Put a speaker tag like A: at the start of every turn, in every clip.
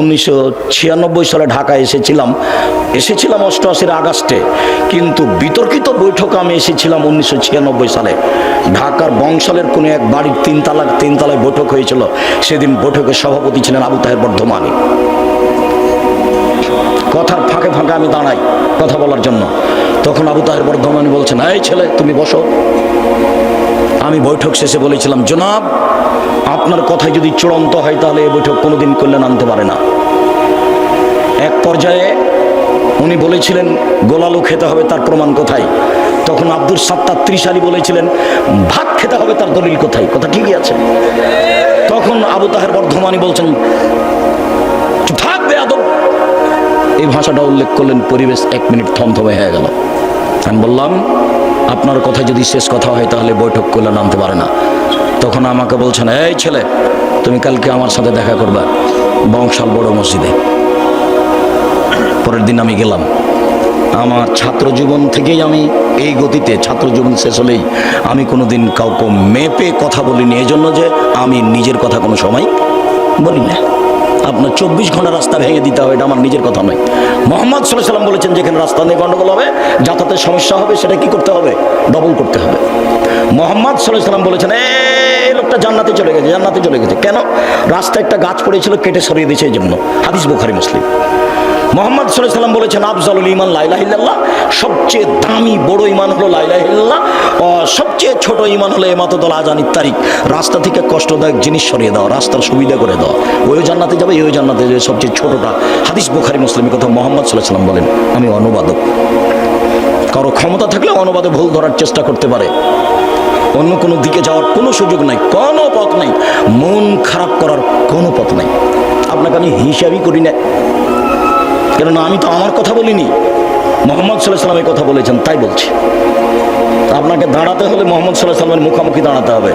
A: উনিশশো ছিয়ানব্বই সালে ঢাকায় এসেছিলাম। এসেছিলাম অষ্টআশির আগস্টে। কিন্তু বিতর্কিত বৈঠকে আমি এসেছিলাম উনিশশো ছিয়ানব্বই সালে। ঢাকার বংশালের কোনো এক বাড়ির তিনতলা তিনতলায় বৈঠক হয়েছিল। সেদিন বৈঠকের সভাপতি ছিলেন আবু তাহের বর্ধমানী। কথার ফাঁকে ফাঁকে আমি দাঁড়াই কথা বলার জন্য। তখন আবু তাহের বর্ধমানী বলছেন, এই ছেলে, তুমি বসো। আমি বৈঠক শেষে বলেছিলাম, জনাব আপনার কথাই যদি চূড়ান্ত হয় তাহলে এই বৈঠক কোনোদিন কল্যাণ আনতে পারে না। এক পর্যায়ে উনি বলেছিলেন, গোলালু খেতে হবে তার প্রমাণ কোথায়? তখন আব্দুল সাত্তার ত্রিশালী বলেছিলেন, ভাত খেতে হবে তার দলিল কোথায়? কথা ঠিকই আছে। তখন আবু তাহের বর্ধমানী বলছেন থাকবে আদব এই ভাষাটা উল্লেখ করলেন, পরিবেশ এক মিনিট থমথমে হয়ে গেল। আমি বললাম, আপনার কথা যদি শেষ কথা হয় তাহলে বৈঠক করলে নামতে পারে না। তখন আমাকে বলছেন এই ছেলে, তুমি কালকে আমার সাথে দেখা করবে বংশাল বড় মসজিদে। পরের দিন আমি গেলাম। আমার ছাত্র জীবন থেকেই আমি এই গতিতে, ছাত্র জীবন শেষ হলেই আমি কোনো দিন কাউকে মেপে কথা বলিনি। এই জন্য যে আমি নিজের কথা কোনো সময় বলি না। আপনার চব্বিশ ঘণ্টা রাস্তা ভেঙে দিতে হবে, এটা আমার নিজের কথা নয়। মোহাম্মদ সাল্লাহ সাল্লাম বলেছেন, যেখানে রাস্তা নিয়ে গণ্ডগোল হবে, যাতায়াতের সমস্যা হবে, সেটা কি করতে হবে? ডবল করতে হবে। মোহাম্মদ সাল্লাহ সাল্লাম বলেছেন, এই লোকটা জান্নাতে চলে গেছে, জান্নাতে চলে গেছে। কেন? রাস্তায় একটা গাছ পড়েছিল, কেটে সরিয়ে দিয়েছে এই জন্য। হাদিস বুখারি, মুসলিম। মোহাম্মদ সাল্লাম বলেছেন, আফজালুল ইমান লাইলাহিল্লাহ সবচেয়ে দামি বড় ইমান হলো লাইলাহিল্লাহ সবচেয়ে ছোট ইমান হলো এমাতদল আজানির তারিখ রাস্তা থেকে কষ্টদায়ক জিনিস সরিয়ে দাও, রাস্তার সুবিধা করে দাও। ওই জান্নাতে যাবে ওই জান্নাতে যাবে, সবচেয়ে ছোটটা। হাদিস বুখারি, মুসলিমের কথা মোহাম্মদ সাল্লাম বলেন, আমি অনুবাদক। কারও ক্ষমতা থাকলে অনুবাদে ভুল ধরার চেষ্টা করতে পারে। অন্য কোনো দিকে যাওয়ার কোনো সুযোগ নাই, কোনো পথ নাই। মন খারাপ করার কোনো পথ নাই। আপনাকে আমি হিসাবই করি না। কেননা আমি তো আমার কথা বলিনি। মোহাম্মদ সাল্লাহ সাল্লামের কথা বলেছেন, তাই বলছি। আপনাকে দাঁড়াতে হলে মোহাম্মদ সাল্লাহ সাল্লামের মুখোমুখি দাঁড়াতে হবে।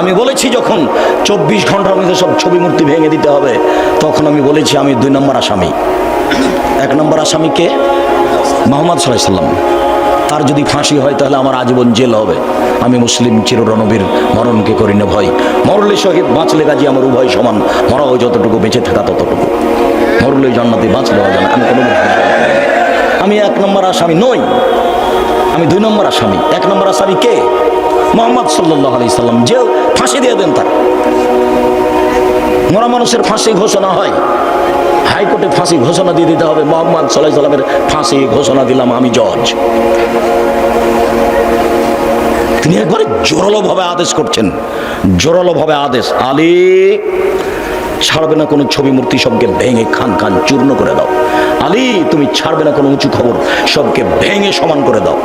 A: আমি বলেছি যখন চব্বিশ ঘণ্টার মধ্যে সব ছবি মূর্তি ভেঙে দিতে হবে, তখন আমি বলেছি আমি দুই নম্বর আসামি। এক নম্বর আসামি কে? মোহাম্মদ সাল্লাহ সাল্লাম। তার যদি ফাঁসি হয় তাহলে আমার আজীবন জেল হবে। আমি মুসলিম চিররণবীর, মরণকে করি না ভয়। মরলে শহীদ, বাঁচলে গাজী আমার উভয় সমান। মরাও যতটুকু বেঁচে থাকা ততটুকু। মরলে জান্নাতে বাঁচলে অজানা আমি কোনো আমি এক নম্বর আসামি নই। আমি দুই নম্বর আসামি। এক নম্বর আসামি কে? মোহাম্মদ সাল্লাহ আলি সাল্লাম। যে ফাঁসি দিয়ে দেন তার মরা মানুষের ফাঁসি ঘোষণা হয়। হাইকোর্টে ফাঁসি ঘোষণা দিয়ে দিতে হবে। মোহাম্মদ সাল্লাহ সাল্লামের ফাঁসি ঘোষণা দিলাম আমি জজ। তিনি একবারে জোরালোভাবে আদেশ করছেন। জোরালোভাবে আদেশ। আলী, ছাড়বে না কোনো ছবি মূর্তি সবকে ভেঙে খান খান চূর্ণ করে দাও। আলী, তুমি ছাড়বে না কোনো উঁচু খবর সবকে ভেঙে সমান করে দাও।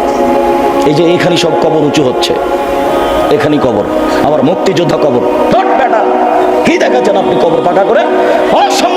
A: এই যে এখানে সব কবর উঁচু হচ্ছে। এখানেই কবর। আবার মুক্তিযোদ্ধা কবর। কি দেখাচ্ছেন আপনি কবর পাকা করে? অসম্ভব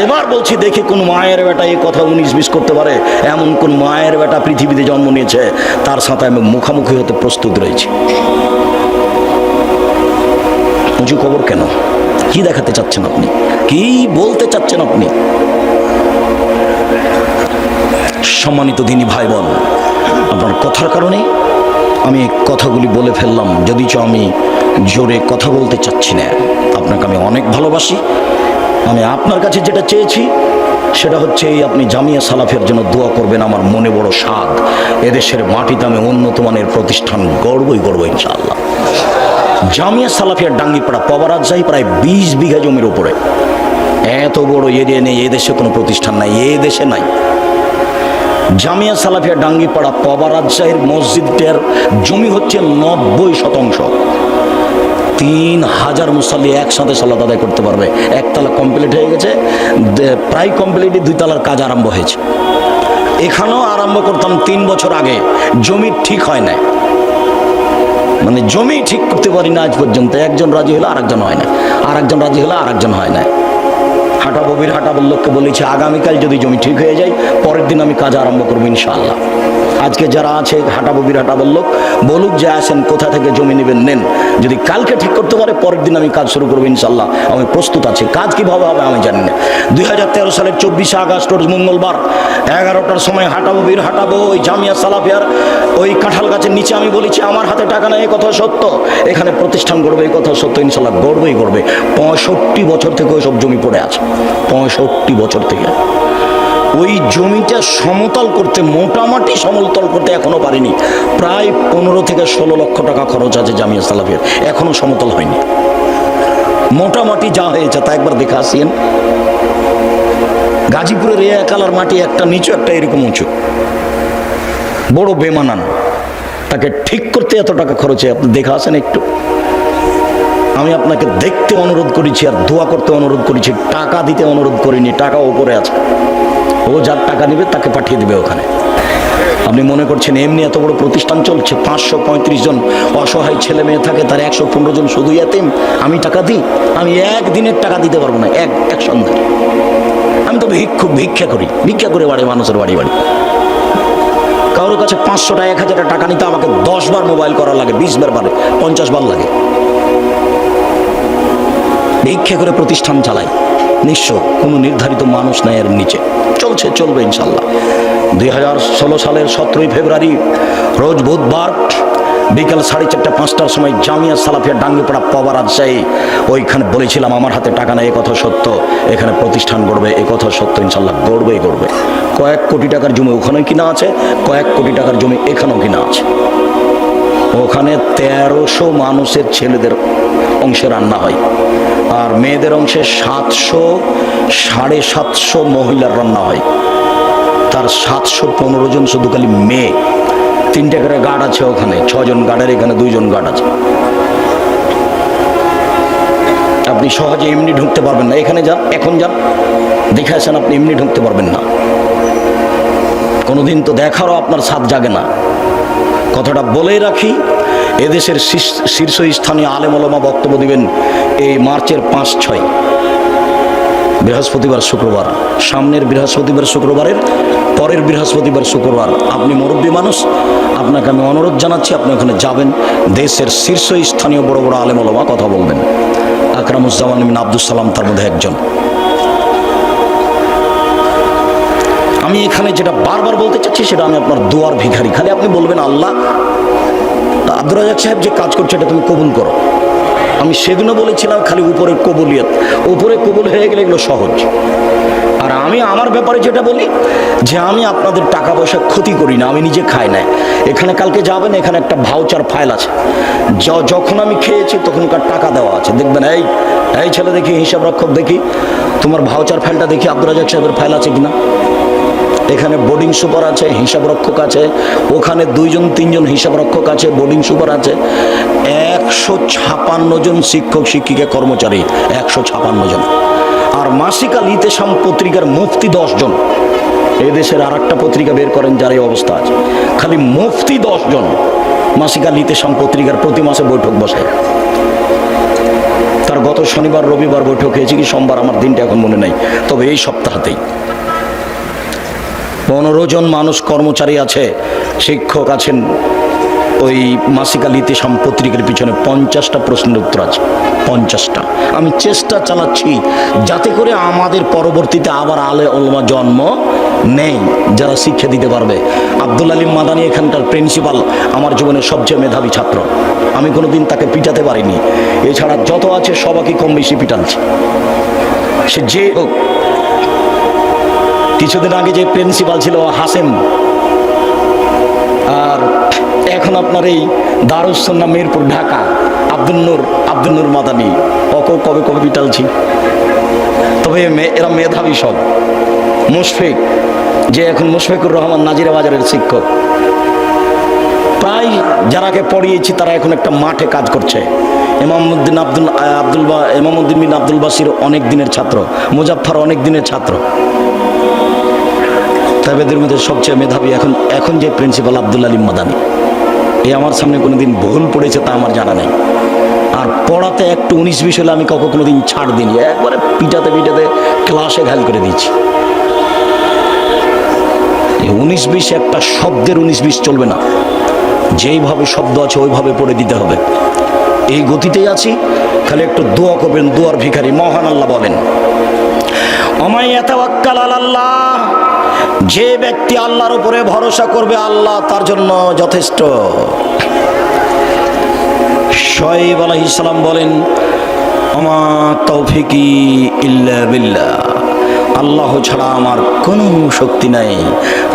A: এবার বলছি, দেখি কোন মায়ের বেটা এই কথা উনিশ বিশ করতে পারে। এমন কোন মায়ের বেটা পৃথিবীতে জন্ম নিয়েছে, তার সাথে আমি মুখামুখি হতে প্রস্তুত রয়েছি। উঁচু খবর কেন? কি দেখাতে চাচ্ছেন আপনি? কি বলতে চাচ্ছেন আপনি? সম্মানিত দিনী ভাই বোন আপনার কথার কারণে আমি কথাগুলি বলে ফেললাম। যদি চ আমি জোরে কথা বলতে চাচ্ছি না, আপনাকে আমি অনেক ভালোবাসি। আমি আপনার কাছে যেটা চেয়েছি, সেটা হচ্ছে এই আপনি জামিয়া সালাফের জন্য দোয়া করবেন আমার মনে বড় স্বাদ। এদেশের মাটিতে আমি উন্নত মানের প্রতিষ্ঠান গড়বই গড়বো ইনশাআল্লাহ। জামিয়া সালাফিয়ার ডাঙ্গিপাড়া পবারাজ যাই প্রায় বিশ বিঘা জমির উপরে। এত বড় এরিয়া নেই এদেশে কোনো প্রতিষ্ঠান নাই, এ দেশে নাই। জামিয়া সালাফিয়া ডাঙ্গিপাড়া পবা রাজশাহীর মসজিদটার জমি হচ্ছে নব্বই শতাংশ। তিন হাজার মুসাল্লি একসাথে সালাত আদায় করতে পারবে। একতলা কমপ্লিট হয়ে গেছে। প্রায় কমপ্লিটই দুই তলার কাজ আরম্ভ হয়েছে। এখানেও আরম্ভ করতাম তিন বছর আগে। জমি ঠিক হয় না মানে জমি ঠিক করতে পারি না আজ পর্যন্ত। একজন রাজি হলে আরেকজন হয় না। আরেকজন রাজি হলে আরেকজন হয় না। হাঁটা ববির হাঁটা বল্লভকে বলেছি, আগামীকাল যদি জমি ঠিক হয়ে যায়, পরের দিন আমি কাজ আরম্ভ করব ইনশাআল্লাহ। আজকে যারা আছে হাঁটা ববির হাঁটা বল্লভ বলুক যে আসেন, কোথা থেকে জমি নেবেন, নেন। যদি কালকে ঠিক করতে পারে, পরের দিন আমি কাজ শুরু করব ইনশাল্লাহ আমি প্রস্তুত আছি। কাজ কীভাবে হবে আমি জানি না। দুই হাজার তেরো সালের চব্বিশে আগস্ট মঙ্গলবার, এগারোটার সময় হাঁটাবো, বীর হাঁটাবো, ওই জামিয়া সালাফিয়ার ওই কাঁঠাল গাছের নিচে আমি বলেছি, আমার হাতে টাকা নেই কথা সত্য। এখানে প্রতিষ্ঠান গড়বে, এই কথা সত্য ইনশাল্লাহ গড়বেই, গড়বে। পঁয়ষট্টি বছর থেকে ওই সব জমি পড়ে আছে। পঁয়ষট্টি বছর থেকে। ওই জমিটা সমতল করতে মোটামুটি সমতল করতে এখনও পারিনি। প্রায় পনেরো থেকে ষোলো লক্ষ টাকা খরচ আছে জামিয়া সালাফের। এখনও সমতল হয়নি। মোটামুটি যা হয়েছে তা একবার দেখে আসিয়েন। গাজীপুরের এ কালার মাটি একটা নিচু, একটা এরকম উঁচু। বড় বেমানান। তাকে ঠিক করতে এত টাকা খরচে আপনি দেখে আসেন একটু। আমি আপনাকে দেখতে অনুরোধ করেছি আর দোয়া করতে অনুরোধ করেছি, টাকা দিতে অনুরোধ করিনি, টাকা ওপরে আছে। ও যার টাকা নেবে তাকে পাঠিয়ে দেবে ওখানে। আপনি মনে করছেন এমনি এত বড় প্রতিষ্ঠান চলছে, পাঁচশো পঁয়ত্রিশ জন অসহায় ছেলে মেয়ে থাকে, তার একশো পনেরো জন শুধু এতেম, আমি টাকা দিই, আমি একদিনের টাকা দিতে পারব না, এক এক সন্ধ্যে আমি তো ভিক্ষু ভিক্ষা করি, ভিক্ষা করে বাড়ি, মানুষের বাড়ি বাড়ি। কারোর কাছে পাঁচশোটা, এক হাজার টাকা নিতে আমাকে দশ বার মোবাইল করা লাগে, বিশ বার বারে, পঞ্চাশ বার লাগে। ভিক্ষা করে প্রতিষ্ঠান চালাই। নিঃস্ব কোনো নির্ধারিত মানুষ নাই এর নিচে। চলছে, চলবে ইনশাল্লাহ। দুই হাজার ষোলো সালের সতেরোই ফেব্রুয়ারি, রোজ বুধবার বিকেল সাড়ে চারটা, পাঁচটার সময় জামিয়া সালাফিয়া ডাঙ্গিপাড়া পাওয়া রাজশাহী। ওইখানে বলেছিলাম, আমার হাতে টাকা নেই কথা সত্য। এখানে প্রতিষ্ঠান গড়বে কথা সত্য, ইনশাল্লাহ গড়বেই গড়বে। কয়েক কোটি টাকার জমি ওখানে কিনা আছে, কয়েক কোটি টাকার জমি এখানেও কিনা আছে। ওখানে তেরোশো মানুষের ছেলেদের অংশে রান্না হয়। আর মেয়েদের অংশে সাতশো, সাড়ে সাতশো মহিলার রান্না হয়। তার সাতশো পনেরো জন শুধু খালি মেয়ে। তিনটে করে গার্ড আছে ওখানে, ছজন গার্ডের, এখানে দুইজন গার্ড আছে। আপনি সহজে এমনি ঢুকতে পারবেন না। এখানে যান, এখন যান। দেখে আসেন আপনি, এমনি ঢুকতে পারবেন না। কোনোদিন তো দেখারও আপনার সাথ জাগে না। কথাটা বলেই রাখি এদেশের শীর্ষ- শীর্ষস্থানীয় আলেমলমা বক্তব্য দিবেন এই মার্চের পাঁচ ছয়, বৃহস্পতিবার শুক্রবার। সামনের বৃহস্পতিবার শুক্রবারের পরের বৃহস্পতিবার শুক্রবার। আপনি মুরব্বী মানুষ, আপনাকে আমি অনুরোধ জানাচ্ছি, আপনি ওখানে যাবেন, দেশের শীর্ষস্থানীয় বড় বড় আলেমলমা কথা বলবেন। আকরামুজ্জামান আব্দুল সালাম তার মধ্যে একজন। আমি এখানে যেটা বারবার বলতে চাচ্ছি, সেটা আমি আপনার দুয়ার ভিখারি। খালি আপনি বলবেন, আল্লাহ আব্দুর রাজাক সাহেব যে কাজ করছে এটা তুমি কবুল করো। আমি সেদিনও বলেছিলাম, খালি উপরের কবুলিয়ত। উপরে কবুল হয়ে গেলে এগুলো সহজ। আর আমি আমার ব্যাপারে যেটা বলি, যে আমি আপনাদের টাকা পয়সা ক্ষতি করি না, আমি নিজে খাই না। এখানে কালকে যাবেন, এখানে একটা ভাউচার ফাইল আছে। যখন আমি খেয়েছি, তখনকার টাকা দেওয়া আছে। দেখবেন, এই এই ছেলে দেখি হিসাব রক্ষক দেখি। তোমার ভাউচার ফাইলটা দেখি, আব্দুর রাজাক সাহেবের ফাইল আছে কিনা? এখানে বোর্ডিং সুপার আছে হিসাব রক্ষক আছে, ওখানে দুইজন, তিনজন হিসাব রক্ষক আছে বোর্ডিং সুপার আছে। একশো ছাপান্ন জন শিক্ষক, শিক্ষিকা, কর্মচারী, একশো ছাপান্ন জন। আর মাসিক আল ইতেসাম পত্রিকার মুফতি দশ জন। এদেশের আর একটা পত্রিকা বের করেন যার এই অবস্থা আছে। খালি মুফতি দশ জন মাসিক আল ইতেসাম পত্রিকার প্রতি মাসে বৈঠক বসে। তার গত শনিবার, রবিবার বৈঠক হয়েছে কি, সোমবার, আমার দিনটা এখন মনে নাই। তবে এই সপ্তাহতেই পনেরো জন মানুষ কর্মচারী আছে, শিক্ষক আছেন ওই মাসিকাল ইতিসাম পত্রিকার পিছনে, পঞ্চাশটা প্রশ্নের উত্তর আছে, পঞ্চাশটা। আমি চেষ্টা চালাচ্ছি যাতে করে আমাদের পরবর্তীতে আবার আলে ওলমা জন্ম নেই, যারা শিক্ষা দিতে পারবে। আব্দুল আলিম মাদানি এখানকার প্রিন্সিপাল, আমার জীবনের সবচেয়ে মেধাবী ছাত্র। আমি কোনোদিন তাকে পিটাতে পারিনি। এছাড়া যত আছে সবাইকে কম বেশি পিটাচ্ছি। সে যে হোক কিছুদিন আগে যে প্রিন্সিপাল ছিল হাসেম, আর এখন আপনার এই দারুসন্না মিরপুর, ঢাকা, আব্দুল নূর আব্দুল নূর মাদানি অক কবে কবে বিটালছি তবে এরা মেধাবী সব। মুশফিক, যে এখন মুশফিকুর রহমান নাজিরা বাজারের শিক্ষক। প্রায় যারাকে পড়িয়েছি, তারা এখন একটা মাঠে কাজ করছে। ইমামউদ্দিন আব্দুল আব্দুল বা, ইমামউদ্দিন বিন আব্দুল বাসির অনেক দিনের ছাত্র, মুজাফফর অনেক দিনের ছাত্র। তবে এদের মধ্যে সবচেয়ে মেধাবী এখন এখন যে প্রিন্সিপাল আব্দুল আলিম মাদানি। এ আমার সামনে কোনোদিন ভুল পড়েছে তা আমার জানা নেই। আর পড়াতে একটু উনিশ বিশ হলে আমি কাউকে কোনোদিন ছাড় দিইনি। একবারে পিটাতে পিটাতে ক্লাসে ঘাল করে দিয়েছি। উনিশ বিশ একটা শব্দের উনিশ বিশ চলবে না। যেইভাবে শব্দ আছে ওইভাবে পড়ে দিতে হবে। এই গতিতেই আছি। খালি একটু দোয়া করবেন, দোয়ার ভিখারি, মহান আল্লাহ বলেন, অমাই এতাওয়াক্কাল আল্লাহ যে ব্যক্তি আল্লাহর উপরে ভরসা করবে, আল্লাহ তার জন্য যথেষ্ট। শয়েব আলাইহিস সালাম বলেন আমা তৌফিকি ইল্লা বিল্লাহ। আল্লাহ ছাড়া আমার কোনো শক্তি নাই।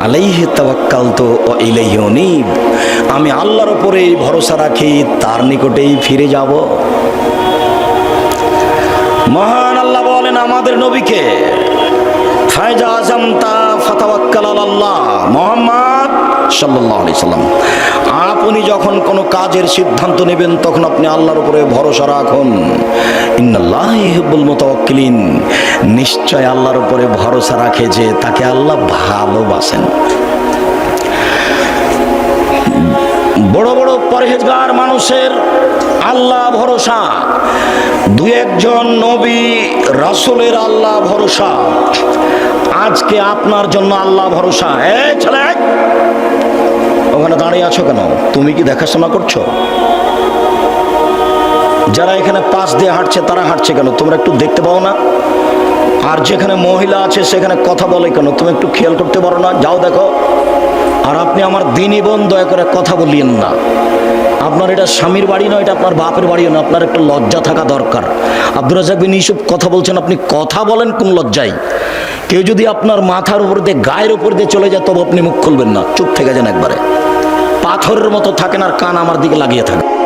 A: আলাইহি তাওয়াক্কাল তো ও ইলাইহি উনীব। আমি আল্লাহর উপরেই ভরসা রাখি, তার নিকটেই ফিরে যাব। মহান আল্লাহ বলেন, আমাদের নবীকে ফায়জা আজম তা আপনি যখন কোনো কাজের সিদ্ধান্ত নেবেন, তখন আপনি আল্লাহর উপরে ভরসা রাখুন। ইন্নাল্লাহ ইহিব্বুল মুতাওয়াক্কিলিন। নিশ্চয় আল্লাহর উপরে ভরসা রাখে যে তাকে আল্লাহ ভালোবাসেন। বড় বড় পরহেজগার মানুষের আল্লাহ ভরসা। দু একজন নবী রাসূলের আল্লাহ ভরসা। আজকে আপনার জন্য আল্লাহ ভরসা। এ ছেলে, ওখানে দাঁড়িয়ে আছো কেন? তুমি কি দেখাশোনা করছ? যারা এখানে পাশ দিয়ে হাঁটছে, তারা হাঁটছে কেন? তোমরা একটু দেখতে পাও না? আর যেখানে মহিলা আছে, সেখানে কথা বলে কেন? তুমি একটু খেয়াল করতে পারো না? যাও দেখো। আর আপনি আমার দিনই বোন দয়া করে কথা বলিয়েন না। আপনার এটা স্বামীর বাড়ি নয়, এটা আপনার বাপের বাড়িও নয়, আপনার একটা লজ্জা থাকা দরকার। আব্দুর রাজাক বিন ইসুফ কথা বলছেন, আপনি কথা বলেন কোন লজ্জায়? কেউ যদি আপনার মাথার উপর দিয়ে, গায়ের উপর দিয়ে চলে যায়, তবে আপনি মুখ খুলবেন না, চুপ থেকে যান একবারে। পাথরের মতো থাকেন আর কান আমার দিকে লাগিয়ে থাকেন।